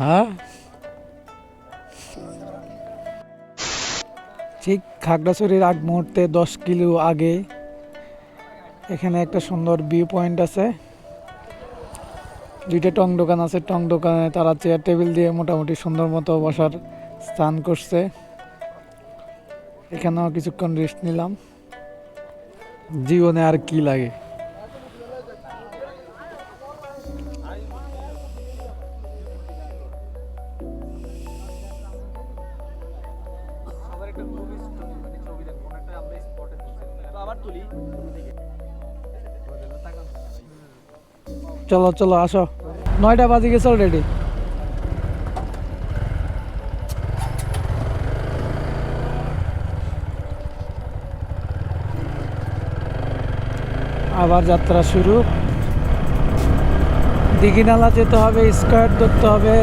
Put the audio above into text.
হ্যাঁ? ঠিক খাগড়াছড়ির আগ মুহূর্তে দশ কিলো আগে এখানে একটা সুন্দর ভিউ পয়েন্ট আছে। দুইটা টং দোকান আছে, টং দোকানে তারা চেয়ার টেবিল দিয়ে মোটামুটি সুন্দর মতো বসার স্থান করছে। এখানেও কিছুক্ষণ রেস্ট নিলাম। জীবনে আর কি লাগে? চলো চলো, আসো। নয়টা বাজে গেছে অলরেডি আবার যাত্রা শুরু। দিঘিনালা যেতে হবে, স্কোয়ার ধরতে হবে।